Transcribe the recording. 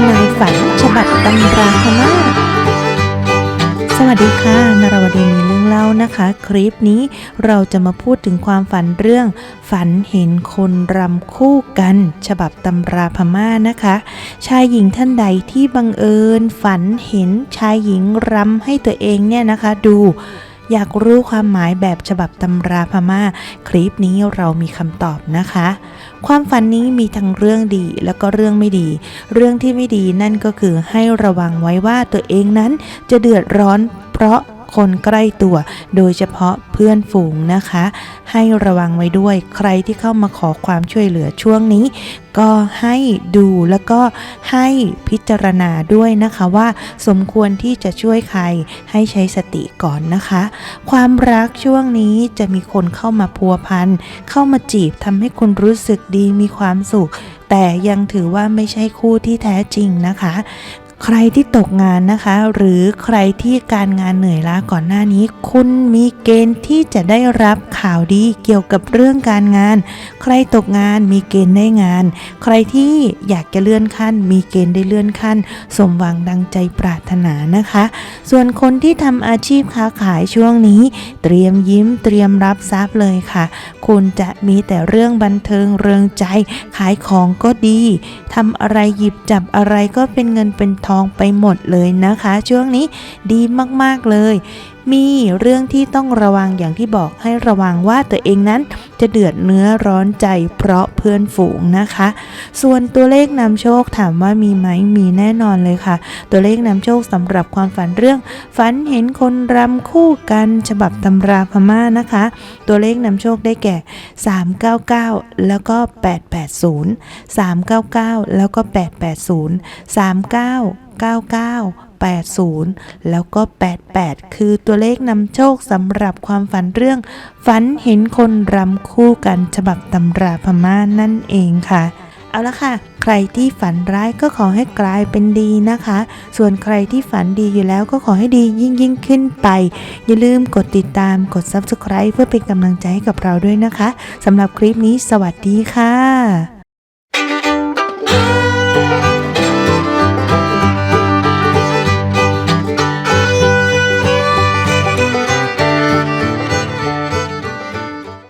ำนายฝันฉบับตำราพม่าสวัสดีค่ะ นรวดีมีเรื่องเล่านะคะ คลิปนี้เราจะมาพูดถึงความฝันเรื่อง ฝันเห็นคนรำคู่กัน ฉบับตำราพม่านะคะ ชายหญิงท่านใดที่บังเอิญ ฝันเห็นชายหญิงรำให้ตัวเองเนี่ยนะคะดู อยากรู้ความหมายแบบฉบับตำราพม่า คลิปนี้เรามีคำตอบนะคะ ความฝันนี้มีทั้งเรื่องดีแล้วก็เรื่องไม่ดี เรื่องที่ไม่ดีนั่นก็คือให้ระวังไว้ว่าตัวเองนั้นจะเดือดร้อนเพราะ คนใกล้ตัว โดยเฉพาะเพื่อนฝูงนะคะ ให้ระวังไว้ด้วยใครที่เข้ามาขอความช่วยเหลือช่วงนี้ ก็ให้ดูแล้วก็ให้พิจารณาด้วยนะคะว่า สมควรที่จะช่วยใครให้ใช้สติก่อนนะคะ ความรักช่วงนี้จะมีคนเข้ามาพัวพันเข้ามาจีบทำให้คุณรู้สึกดีมีความสุขแต่ยังถือว่าไม่ใช่คู่ที่แท้จริงนะคะ ใครที่ตกงานนะคะ หรือใครที่การงานเหนื่อยล้าก่อนหน้านี้ คุณมีเกณฑ์ที่จะได้รับข่าวดีเกี่ยวกับเรื่องการงาน ใครตกงานมีเกณฑ์ได้งาน ใครที่อยากจะเลื่อนขั้น มีเกณฑ์ได้เลื่อนขั้น สมหวังดังใจปรารถนานะคะ ส่วนคนที่ทำอาชีพค้าขายช่วงนี้ เตรียมยิ้มเตรียมรับทรัพย์เลยค่ะ คุณจะมีแต่เรื่องบันเทิงเริงใจ ขายของก็ดีทำอะไรหยิบจับอะไรก็เป็นเงินเป็นทองไปหมดเลยนะคะ ช่วงนี้ดีมากๆเลย มีเรื่องที่ต้องระวังอย่างที่บอกให้ระวังว่าตัวเองนั้น จะเดือดเนื้อร้อนใจเพราะเพื่อนฝูงนะคะ ส่วนตัวเลขนำโชคถามว่ามีไหมมีแน่นอนเลยค่ะ ตัวเลขนำโชคสำหรับความฝันเรื่อง ฝันเห็นคนรำคู่กันฉบับตำราพม่านะคะ ตัวเลขนำโชคได้แก่ 399 แล้วก็ 880 399 แล้วก็ 880 3999 80 แล้วก็ 88 คือตัวเลขนำโชคสำหรับความฝันเรื่อง ฝันเห็นคนรำคู่กันฉบับตำราพม่านั่นเองค่ะ เอาละค่ะ ใครที่ฝันร้ายก็ขอให้กลายเป็นดีนะคะ ส่วนใครที่ฝันดีอยู่แล้วก็ขอให้ดียิ่งยิ่งขึ้นไป อย่าลืมกดติดตามกด Subscribe เพื่อเป็นกำลังใจให้กับเราด้วยนะคะสำหรับคลิปนี้สวัสดีค่ะ